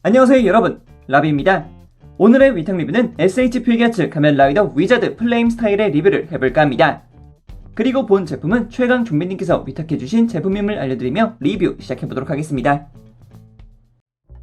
안녕하세요 여러분. 라비입니다. 오늘의 위탁 리뷰는 SH 필기아츠 가면라이더 위자드 플레임 스타일의 리뷰를 해볼까 합니다. 그리고 본 제품은 최강 좀비님께서 위탁해주신 제품임을 알려드리며 리뷰 시작해보도록 하겠습니다.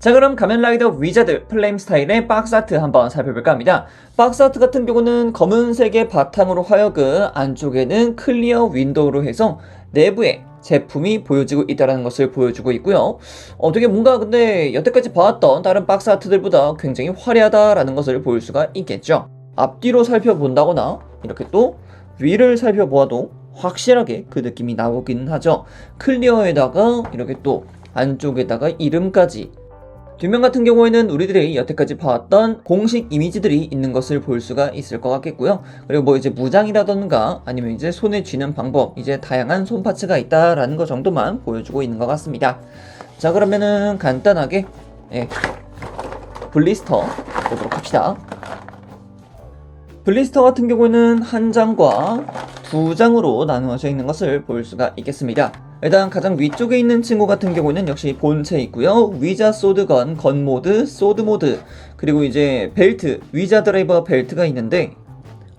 자 그럼 가면라이더 위자드 플레임 스타일의 박스아트 한번 살펴볼까 합니다. 박스아트 같은 경우는 검은색의 바탕으로 하여금 안쪽에는 클리어 윈도우로 해서 내부에 제품이 보여지고 있다는 것을 보여주고 있고요. 어, 되게 뭔가 근데 여태까지 봐왔던 다른 박스 아트들보다 굉장히 화려하다라는 것을 볼 수가 있겠죠. 앞뒤로 살펴본다거나 이렇게 또 위를 살펴보아도 확실하게 그 느낌이 나오기는 하죠. 클리어에다가 이렇게 또 안쪽에다가 이름까지 뒷면 같은 경우에는 우리들이 여태까지 봐왔던 공식 이미지들이 있는 것을 볼 수가 있을 것 같겠고요. 그리고 뭐 이제 무장이라던가 아니면 이제 손에 쥐는 방법, 이제 다양한 손 파츠가 있다라는 것 정도만 보여주고 있는 것 같습니다. 자 그러면은 간단하게 예, 블리스터 보도록 합시다. 블리스터 같은 경우에는 한 장과 두 장으로 나누어져 있는 것을 볼 수가 있겠습니다. 일단 가장 위쪽에 있는 친구 같은 경우는 역시 본체 있고요. 위자 소드건, 건 모드, 소드 모드, 그리고 이제 벨트, 위자 드라이버 벨트가 있는데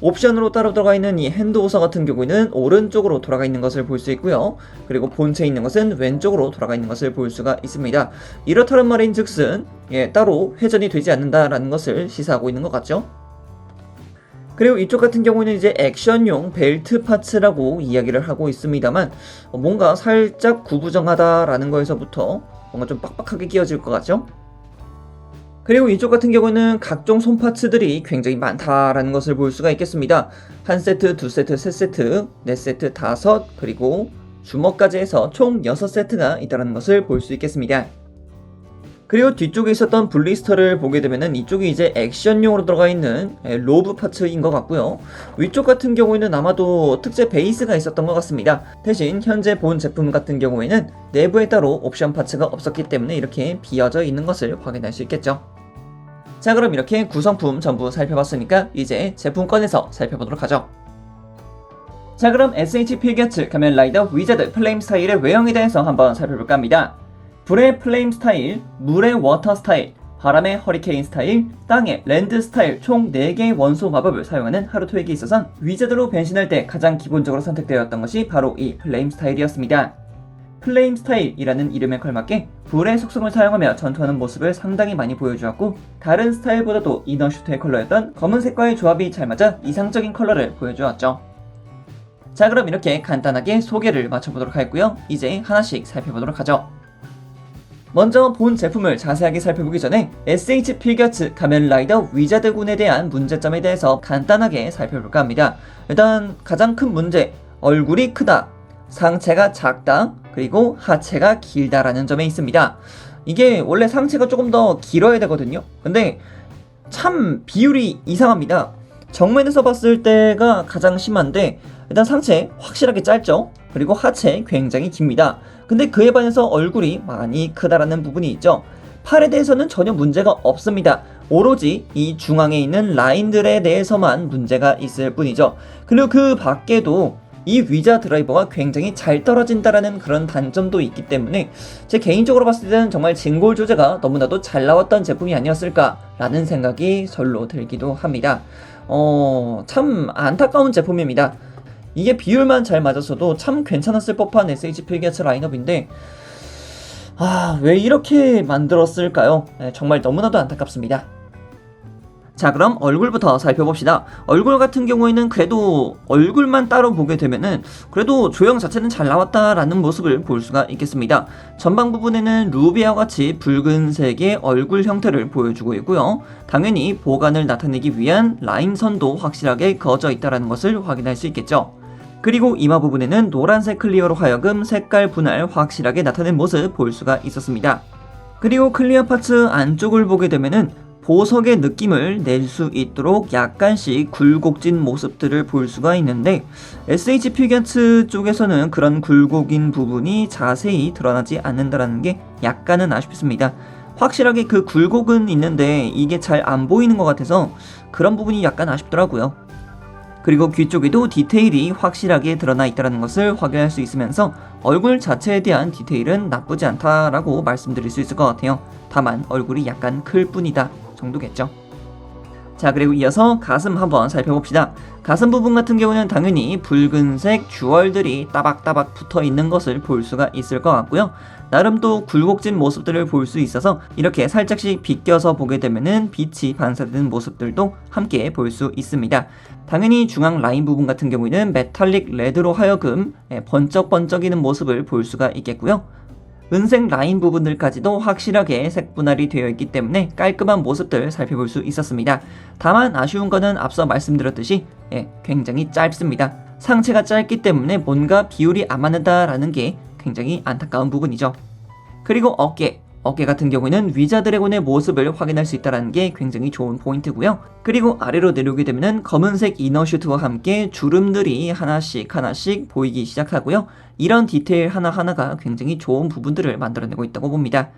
옵션으로 따로 들어가 있는 이 핸드 호서 같은 경우에는 오른쪽으로 돌아가 있는 것을 볼 수 있고요. 그리고 본체에 있는 것은 왼쪽으로 돌아가 있는 것을 볼 수가 있습니다. 이렇다는 말인 즉슨 예, 따로 회전이 되지 않는다라는 것을 시사하고 있는 것 같죠? 그리고 이쪽 같은 경우는 이제 액션용 벨트 파츠라고 이야기를 하고 있습니다만 어, 뭔가 살짝 구부정하다라는 거에서부터 뭔가 좀 빡빡하게 끼워질 것 같죠? 그리고 이쪽 같은 경우는 각종 손 파츠들이 굉장히 많다라는 것을 볼 수가 있겠습니다. 한 세트, 두 세트, 세 세트, 네 세트, 다섯, 그리고 주먹까지 해서 총 6세트가 있다는 것을 볼 수 있겠습니다. 그리고 뒤쪽에 있었던 블리스터를 보게 되면은 이쪽이 이제 액션용으로 들어가 있는 예, 로브 파츠인 것 같고요. 위쪽 같은 경우에는 아마도 특제 베이스가 있었던 것 같습니다. 대신 현재 본 제품 같은 경우에는 내부에 따로 옵션 파츠가 없었기 때문에 이렇게 비어져 있는 것을 확인할 수 있겠죠. 자 그럼 이렇게 구성품 전부 살펴봤으니까 이제 제품 꺼내서 살펴보도록 하죠. 자 그럼 SH 필겨츠 가면 라이더 위자드 플레임 스타일의 외형에 대해서 한번 살펴볼까 합니다. 불의 플레임 스타일, 물의 워터 스타일, 바람의 허리케인 스타일, 땅의 랜드 스타일 총 4개의 원소 마법을 사용하는 하루토에게 있어선 위자드로 변신할 때 가장 기본적으로 선택되었던 것이 바로 이 플레임 스타일이었습니다. 플레임 스타일이라는 이름에 걸맞게 불의 속성을 사용하며 전투하는 모습을 상당히 많이 보여주었고 다른 스타일보다도 이너슈트의 컬러였던 검은색과의 조합이 잘 맞아 이상적인 컬러를 보여주었죠. 자 그럼 이렇게 간단하게 소개를 마쳐보도록 하겠고요. 이제 하나씩 살펴보도록 하죠. 먼저 본 제품을 자세하게 살펴보기 전에 SH 필겨츠 가면라이더 위자드군에 대한 문제점에 대해서 간단하게 살펴볼까 합니다. 일단 가장 큰 문제, 얼굴이 크다, 상체가 작다, 그리고 하체가 길다라는 점에 있습니다. 이게 원래 상체가 조금 더 길어야 되거든요. 근데 참 비율이 이상합니다. 정면에서 봤을 때가 가장 심한데 일단 상체 확실하게 짧죠. 그리고 하체 굉장히 깁니다. 근데 그에 반해서 얼굴이 많이 크다라는 부분이 있죠. 팔에 대해서는 전혀 문제가 없습니다. 오로지 이 중앙에 있는 라인들에 대해서만 문제가 있을 뿐이죠. 그리고 그 밖에도 이 위자 드라이버가 굉장히 잘 떨어진다라는 그런 단점도 있기 때문에 제 개인적으로 봤을 때는 정말 진골 조제가 너무나도 잘 나왔던 제품이 아니었을까라는 생각이 절로 들기도 합니다. 어, 참 안타까운 제품입니다. 이게 비율만 잘 맞았어도 참 괜찮았을 법한 SH 필기아츠 라인업인데 아, 왜 이렇게 만들었을까요? 네, 정말 너무나도 안타깝습니다. 자, 그럼 얼굴부터 살펴봅시다. 얼굴 같은 경우에는 그래도 얼굴만 따로 보게 되면은 그래도 조형 자체는 잘 나왔다라는 모습을 볼 수가 있겠습니다. 전방 부분에는 루비아와 같이 붉은색의 얼굴 형태를 보여주고 있고요. 당연히 보관을 나타내기 위한 라인선도 확실하게 그어져 있다는 것을 확인할 수 있겠죠. 그리고 이마 부분에는 노란색 클리어로 하여금 색깔 분할 확실하게 나타낸 모습 볼 수가 있었습니다. 그리고 클리어 파츠 안쪽을 보게 되면은 보석의 느낌을 낼 수 있도록 약간씩 굴곡진 모습들을 볼 수가 있는데 SH 필견츠 쪽에서는 그런 굴곡인 부분이 자세히 드러나지 않는다는 게 약간은 아쉽습니다. 확실하게 그 굴곡은 있는데 이게 잘 안 보이는 것 같아서 그런 부분이 약간 아쉽더라고요. 그리고 귀 쪽에도 디테일이 확실하게 드러나 있다는 것을 확인할 수 있으면서 얼굴 자체에 대한 디테일은 나쁘지 않다라고 말씀드릴 수 있을 것 같아요. 다만 얼굴이 약간 클 뿐이다 정도겠죠. 자 그리고 이어서 가슴 한번 살펴봅시다. 가슴 부분 같은 경우는 당연히 붉은색 주얼들이 따박따박 붙어 있는 것을 볼 수가 있을 것 같고요. 나름 또 굴곡진 모습들을 볼 수 있어서 이렇게 살짝씩 비껴서 보게 되면은 빛이 반사되는 모습들도 함께 볼 수 있습니다. 당연히 중앙 라인 부분 같은 경우에는 메탈릭 레드로 하여금 예, 번쩍번쩍이는 모습을 볼 수가 있겠고요. 은색 라인 부분들까지도 확실하게 색분할이 되어 있기 때문에 깔끔한 모습들 살펴볼 수 있었습니다. 다만 아쉬운 거는 앞서 말씀드렸듯이 예, 굉장히 짧습니다. 상체가 짧기 때문에 뭔가 비율이 안 맞는다라는 게 굉장히 안타까운 부분이죠. 그리고 어깨. 어깨 같은 경우에는 위자 드래곤의 모습을 확인할 수 있다는 게 굉장히 좋은 포인트고요. 그리고 아래로 내려오게 되면 검은색 이너슈트와 함께 주름들이 하나씩 하나씩 보이기 시작하고요. 이런 디테일 하나하나가 굉장히 좋은 부분들을 만들어내고 있다고 봅니다.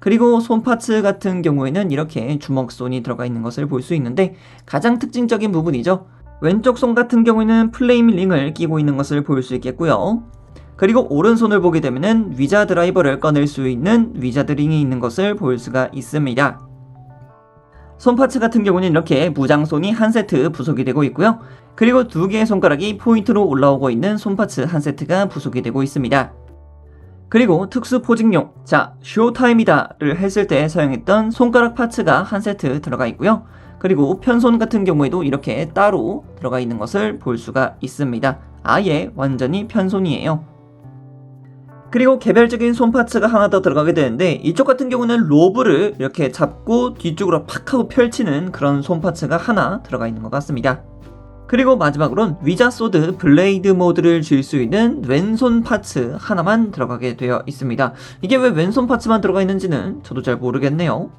그리고 손 파츠 같은 경우에는 이렇게 주먹손이 들어가 있는 것을 볼 수 있는데 가장 특징적인 부분이죠. 왼쪽 손 같은 경우에는 플레임 링을 끼고 있는 것을 볼 수 있겠고요. 그리고 오른손을 보게 되면은 위자 드라이버를 꺼낼 수 있는 위자 드링이 있는 것을 볼 수가 있습니다. 손 파츠 같은 경우는 이렇게 무장손이 한 세트 부속이 되고 있고요. 그리고 두 개의 손가락이 포인트로 올라오고 있는 손 파츠 한 세트가 부속이 되고 있습니다. 그리고 특수 포징용, 자, 쇼타임이다를 했을 때 사용했던 손가락 파츠가 한 세트 들어가 있고요. 그리고 편손 같은 경우에도 이렇게 따로 들어가 있는 것을 볼 수가 있습니다. 아예 완전히 편손이에요. 그리고 개별적인 손 파츠가 하나 더 들어가게 되는데 이쪽 같은 경우는 로브를 이렇게 잡고 뒤쪽으로 팍 하고 펼치는 그런 손 파츠가 하나 들어가 있는 것 같습니다. 그리고 마지막으로는 위자 소드 블레이드 모드를 줄 수 있는 왼손 파츠 하나만 들어가게 되어 있습니다. 이게 왜 왼손 파츠만 들어가 있는지는 저도 잘 모르겠네요.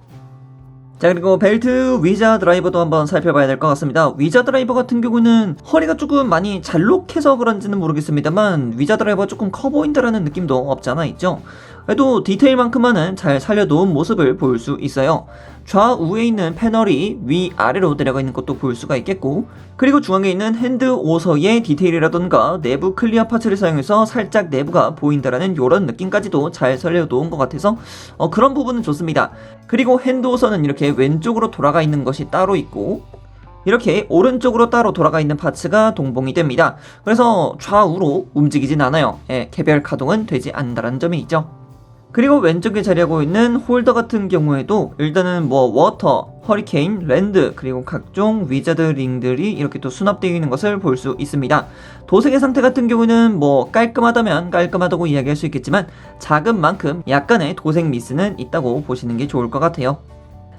자 그리고 벨트 위자 드라이버도 한번 살펴봐야 될 것 같습니다. 위자 드라이버 같은 경우는 허리가 조금 많이 잘록해서 그런지는 모르겠습니다만 위자 드라이버가 조금 커 보인다라는 느낌도 없지 않아 있죠. 그래도 디테일만큼만은 잘 살려놓은 모습을 볼 수 있어요. 좌우에 있는 패널이 위아래로 내려가 있는 것도 볼 수가 있겠고 그리고 중앙에 있는 핸드 오서의 디테일이라던가 내부 클리어 파츠를 사용해서 살짝 내부가 보인다라는 이런 느낌까지도 잘 살려놓은 것 같아서 어, 그런 부분은 좋습니다. 그리고 핸드 오서는 이렇게 왼쪽으로 돌아가 있는 것이 따로 있고 이렇게 오른쪽으로 따로 돌아가 있는 파츠가 동봉이 됩니다. 그래서 좌우로 움직이진 않아요. 예, 개별 가동은 되지 않는다는 점이 있죠. 그리고 왼쪽에 자리하고 있는 홀더 같은 경우에도 일단은 뭐 워터, 허리케인, 랜드 그리고 각종 위자드 링들이 이렇게 또 수납되어 있는 것을 볼 수 있습니다. 도색의 상태 같은 경우는 뭐 깔끔하다면 깔끔하다고 이야기할 수 있겠지만 작은 만큼 약간의 도색 미스는 있다고 보시는 게 좋을 것 같아요.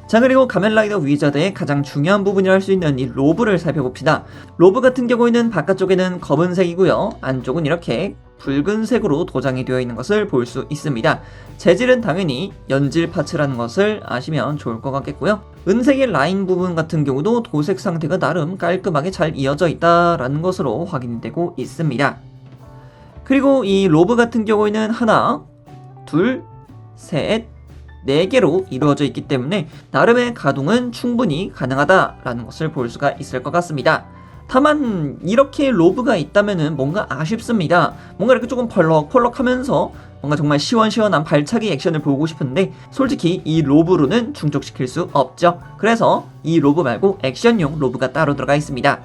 자 그리고 가면라이더 위자드의 가장 중요한 부분이라 할 수 있는 이 로브를 살펴봅시다. 로브 같은 경우에는 바깥쪽에는 검은색이고요. 안쪽은 이렇게 붉은색으로 도장이 되어 있는 것을 볼 수 있습니다. 재질은 당연히 연질 파츠라는 것을 아시면 좋을 것 같겠고요. 은색의 라인 부분 같은 경우도 도색 상태가 나름 깔끔하게 잘 이어져 있다라는 것으로 확인이 되고 있습니다. 그리고 이 로브 같은 경우에는 하나, 둘, 셋, 4개로 이루어져 있기 때문에 나름의 가동은 충분히 가능하다라는 것을 볼 수가 있을 것 같습니다. 다만 이렇게 로브가 있다면 뭔가 아쉽습니다. 뭔가 이렇게 조금 펄럭펄럭 하면서 뭔가 정말 시원시원한 발차기 액션을 보고 싶은데 솔직히 이 로브로는 충족시킬 수 없죠. 그래서 이 로브 말고 액션용 로브가 따로 들어가 있습니다.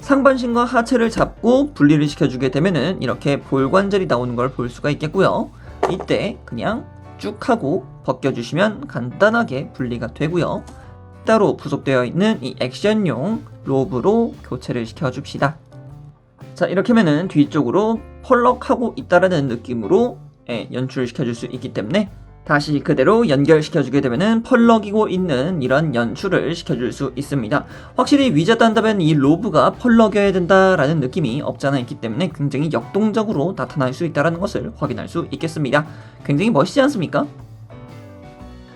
상반신과 하체를 잡고 분리를 시켜주게 되면은 이렇게 볼관절이 나오는 걸 볼 수가 있겠고요. 이때 그냥 쭉 하고 벗겨주시면 간단하게 분리가 되고요. 따로 부속되어 있는 이 액션용 로브로 교체를 시켜줍시다. 자 이렇게 하면은 뒤쪽으로 펄럭하고 있다라는 느낌으로 예, 연출을 시켜줄 수 있기 때문에 다시 그대로 연결시켜주게 되면은 펄럭이고 있는 이런 연출을 시켜줄 수 있습니다. 확실히 위자드 한다면 이 로브가 펄럭여야 된다라는 느낌이 없잖아 있기 때문에 굉장히 역동적으로 나타날 수 있다는 것을 확인할 수 있겠습니다. 굉장히 멋있지 않습니까?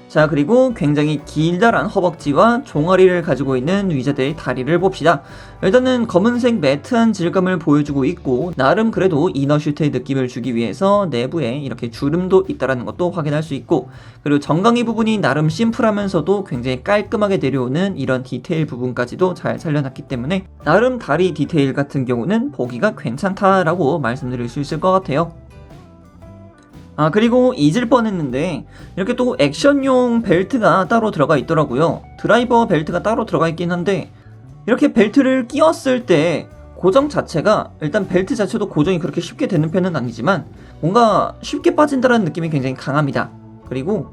자 그리고 굉장히 길다란 허벅지와 종아리를 가지고 있는 위자드의 다리를 봅시다. 일단은 검은색 매트한 질감을 보여주고 있고 나름 그래도 이너슈트의 느낌을 주기 위해서 내부에 이렇게 주름도 있다는 것도 확인할 수 있고 그리고 정강이 부분이 나름 심플하면서도 굉장히 깔끔하게 내려오는 이런 디테일 부분까지도 잘 살려놨기 때문에 나름 다리 디테일 같은 경우는 보기가 괜찮다라고 말씀드릴 수 있을 것 같아요. 아 그리고 잊을 뻔했는데 이렇게 또 액션용 벨트가 따로 들어가 있더라고요. 드라이버 벨트가 따로 들어가 있긴 한데 이렇게 벨트를 끼웠을 때 고정 자체가 일단 벨트 자체도 고정이 그렇게 쉽게 되는 편은 아니지만 뭔가 쉽게 빠진다는 느낌이 굉장히 강합니다. 그리고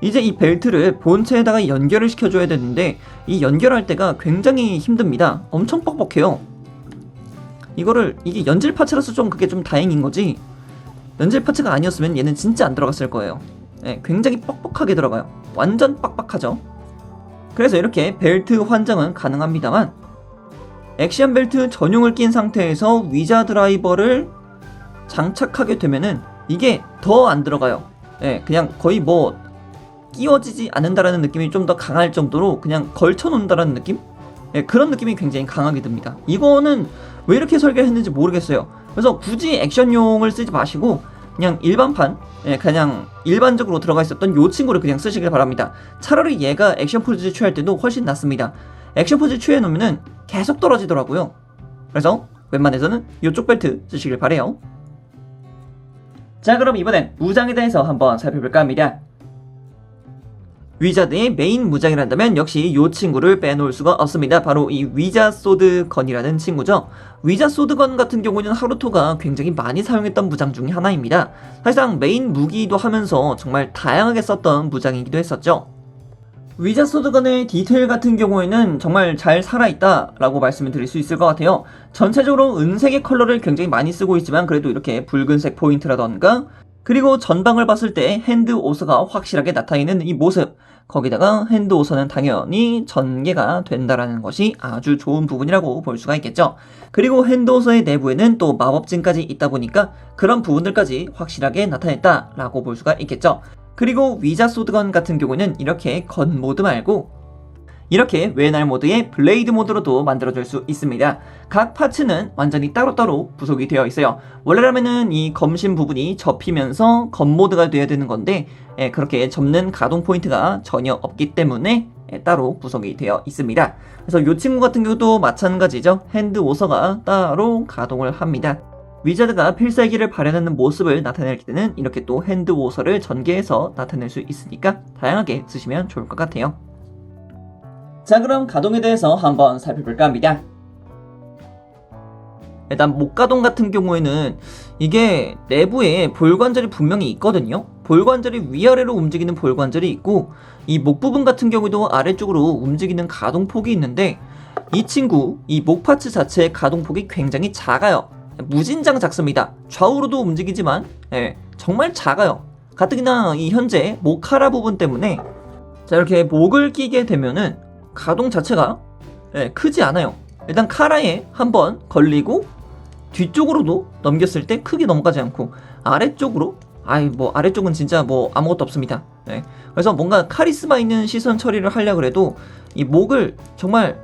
이제 이 벨트를 본체에다가 연결을 시켜줘야 되는데 이 연결할 때가 굉장히 힘듭니다. 엄청 뻑뻑해요. 이거를 이게 연질 파츠라서 좀 그게 좀 다행인 거지 연질 파츠가 아니었으면 얘는 진짜 안 들어갔을 거예요. 예, 굉장히 뻑뻑하게 들어가요. 완전 빡빡하죠. 그래서 이렇게 벨트 환장은 가능합니다만 액션 벨트 전용을 낀 상태에서 위자 드라이버를 장착하게 되면은 이게 더 안 들어가요. 예, 그냥 거의 뭐 끼워지지 않는다라는 느낌이 좀 더 강할 정도로 그냥 걸쳐 놓는다라는 느낌? 예, 그런 느낌이 굉장히 강하게 듭니다. 이거는 왜 이렇게 설계했는지 모르겠어요. 그래서 굳이 액션용을 쓰지 마시고 그냥 일반판 예, 그냥 일반적으로 들어가 있었던 요 친구를 그냥 쓰시길 바랍니다. 차라리 얘가 액션 포즈 취할 때도 훨씬 낫습니다. 액션 포즈 취해 놓으면은 계속 떨어지더라고요. 그래서 웬만해서는 요쪽 벨트 쓰시길 바래요. 자 그럼 이번엔 무장에 대해서 한번 살펴볼까 합니다. 위자드의 메인 무장이란다면 역시 이 친구를 빼놓을 수가 없습니다. 바로 이 위자 소드 건이라는 친구죠. 위자 소드 건 같은 경우는 하루토가 굉장히 많이 사용했던 무장 중의 하나입니다. 사실상 메인 무기이기도 하면서 정말 다양하게 썼던 무장이기도 했었죠. 위자 소드건의 디테일 같은 경우에는 정말 잘 살아있다 라고 말씀을 드릴 수 있을 것 같아요. 전체적으로 은색의 컬러를 굉장히 많이 쓰고 있지만 그래도 이렇게 붉은색 포인트라던가 그리고 전방을 봤을 때 핸드 오서가 확실하게 나타나는 이 모습 거기다가 핸드 오서는 당연히 전개가 된다라는 것이 아주 좋은 부분이라고 볼 수가 있겠죠. 그리고 핸드 오서의 내부에는 또 마법진까지 있다 보니까 그런 부분들까지 확실하게 나타냈다라고 볼 수가 있겠죠. 그리고 위자 소드건 같은 경우는 이렇게 건 모드 말고 이렇게 웨날 모드의 블레이드 모드로도 만들어줄 수 있습니다. 각 파츠는 완전히 따로따로 부속이 되어 있어요. 원래라면은 이 검신 부분이 접히면서 검 모드가 돼야 되는 건데 예, 그렇게 접는 가동 포인트가 전혀 없기 때문에 예, 따로 구성이 되어 있습니다. 그래서 이 친구 같은 경우도 마찬가지죠. 핸드 오서가 따로 가동을 합니다. 위자드가 필살기를 발현하는 모습을 나타낼 때는 이렇게 또 핸드 오서를 전개해서 나타낼 수 있으니까 다양하게 쓰시면 좋을 것 같아요. 자 그럼 가동에 대해서 한번 살펴볼까 합니다. 일단 목가동 같은 경우에는 이게 내부에 볼관절이 분명히 있거든요. 볼관절이 위아래로 움직이는 볼관절이 있고 이 목 부분 같은 경우도 아래쪽으로 움직이는 가동폭이 있는데 이 친구 이 목 파츠 자체의 가동폭이 굉장히 작아요. 무진장 작습니다. 좌우로도 움직이지만 예, 정말 작아요. 가뜩이나 이 현재 목 하라 부분 때문에 자 이렇게 목을 끼게 되면은 가동 자체가 예, 크지 않아요. 일단 카라에 한번 걸리고 뒤쪽으로도 넘겼을 때 크게 넘어가지 않고 아래쪽으로 아이 뭐 아래쪽은 진짜 뭐 아무것도 없습니다. 네. 그래서 뭔가 카리스마 있는 시선 처리를 하려 그래도 이 목을 정말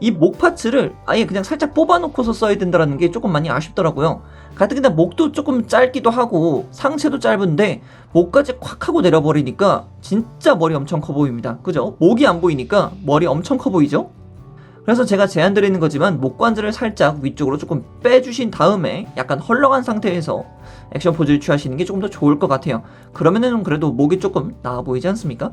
이 목 파츠를 아예 그냥 살짝 뽑아놓고서 써야 된다는 게 조금 많이 아쉽더라고요. 가뜩이나 목도 조금 짧기도 하고 상체도 짧은데 목까지 콱 하고 내려버리니까 진짜 머리 엄청 커 보입니다. 그죠? 목이 안 보이니까 머리 엄청 커 보이죠? 그래서 제가 제안 드리는 거지만 목관절을 살짝 위쪽으로 조금 빼주신 다음에 약간 헐렁한 상태에서 액션 포즈를 취하시는 게 조금 더 좋을 것 같아요. 그러면은 그래도 목이 조금 나아 보이지 않습니까?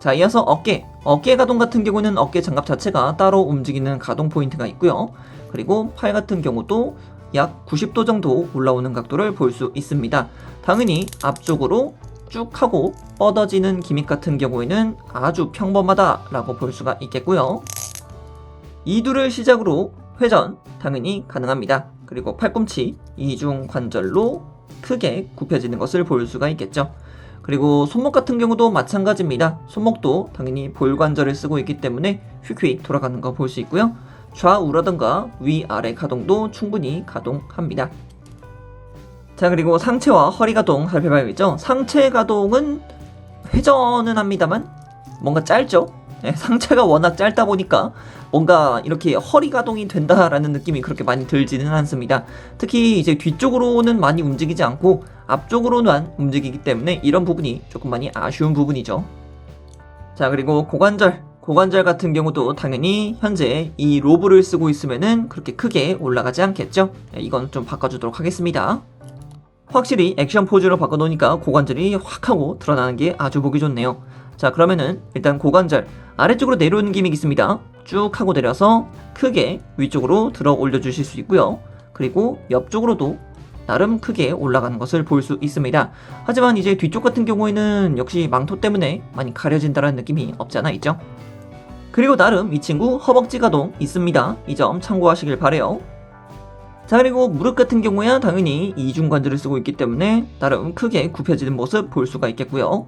자, 이어서 어깨. 어깨 가동 같은 경우는 어깨 장갑 자체가 따로 움직이는 가동 포인트가 있고요. 그리고 팔 같은 경우도 약 90도 정도 올라오는 각도를 볼 수 있습니다. 당연히 앞쪽으로 쭉 하고 뻗어지는 기믹 같은 경우에는 아주 평범하다라고 볼 수가 있겠고요. 이두를 시작으로 회전 당연히 가능합니다. 그리고 팔꿈치 이중 관절로 크게 굽혀지는 것을 볼 수가 있겠죠. 그리고 손목 같은 경우도 마찬가지입니다. 손목도 당연히 볼 관절을 쓰고 있기 때문에 휙휙 돌아가는 거 볼 수 있고요. 좌우라던가 위아래 가동도 충분히 가동합니다. 자 그리고 상체와 허리 가동 살펴봐야겠죠. 상체 가동은 회전은 합니다만 뭔가 짧죠. 네, 상체가 워낙 짧다 보니까 뭔가 이렇게 허리 가동이 된다라는 느낌이 그렇게 많이 들지는 않습니다. 특히 이제 뒤쪽으로는 많이 움직이지 않고 앞쪽으로만 움직이기 때문에 이런 부분이 조금 많이 아쉬운 부분이죠. 자 그리고 고관절 고관절 같은 경우도 당연히 현재 이 로브를 쓰고 있으면은 그렇게 크게 올라가지 않겠죠. 네, 이건 좀 바꿔주도록 하겠습니다. 확실히 액션 포즈로 바꿔놓으니까 고관절이 확 하고 드러나는 게 아주 보기 좋네요. 자 그러면은 일단 고관절 아래쪽으로 내려오는 기믹이 있습니다. 쭉 하고 내려서 크게 위쪽으로 들어 올려주실 수 있고요. 그리고 옆쪽으로도 나름 크게 올라가는 것을 볼 수 있습니다. 하지만 이제 뒤쪽 같은 경우에는 역시 망토 때문에 많이 가려진다는 느낌이 없지 않아 있죠. 그리고 나름 이 친구 허벅지 가 동 있습니다. 이 점 참고하시길 바래요. 자 그리고 무릎 같은 경우야 당연히 이중관절을 쓰고 있기 때문에 나름 크게 굽혀지는 모습 볼 수가 있겠고요.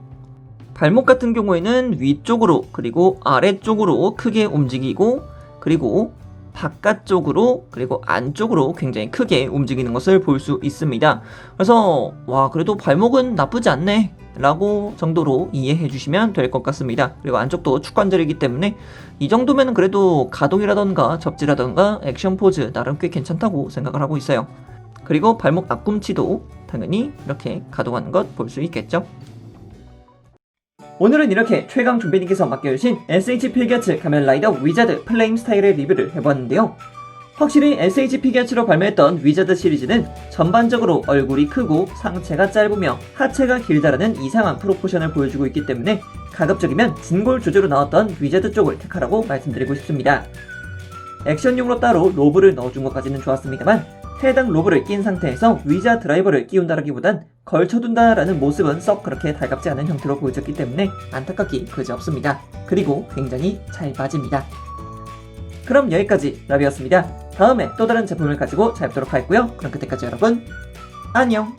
발목 같은 경우에는 위쪽으로 그리고 아래쪽으로 크게 움직이고 그리고 바깥쪽으로 그리고 안쪽으로 굉장히 크게 움직이는 것을 볼 수 있습니다. 그래서 와 그래도 발목은 나쁘지 않네 라고 정도로 이해해 주시면 될 것 같습니다. 그리고 안쪽도 축관절이기 때문에 이 정도면 그래도 가동이라던가 접지라던가 액션 포즈 나름 꽤 괜찮다고 생각을 하고 있어요. 그리고 발목 앞꿈치도 당연히 이렇게 가동하는 것 볼 수 있겠죠. 오늘은 이렇게 최강 조배님께서 맡겨주신 SH 필기아츠 가면라이더 위자드 플레임 스타일의 리뷰를 해보았는데요. 확실히 SH 피겨츠로 발매했던 위자드 시리즈는 전반적으로 얼굴이 크고 상체가 짧으며 하체가 길다라는 이상한 프로포션을 보여주고 있기 때문에 가급적이면 진골 조조로 나왔던 위자드 쪽을 택하라고 말씀드리고 싶습니다. 액션용으로 따로 로브를 넣어준 것까지는 좋았습니다만 해당 로브를 낀 상태에서 위자 드라이버를 끼운다라기보단 걸쳐둔다라는 모습은 썩 그렇게 달갑지 않은 형태로 보여졌기 때문에 안타깝기 그지없습니다. 그리고 굉장히 잘 빠집니다. 그럼 여기까지 라비였습니다. 다음에 또 다른 제품을 가지고 찾아뵙도록 하겠고요. 그럼 그때까지 여러분 안녕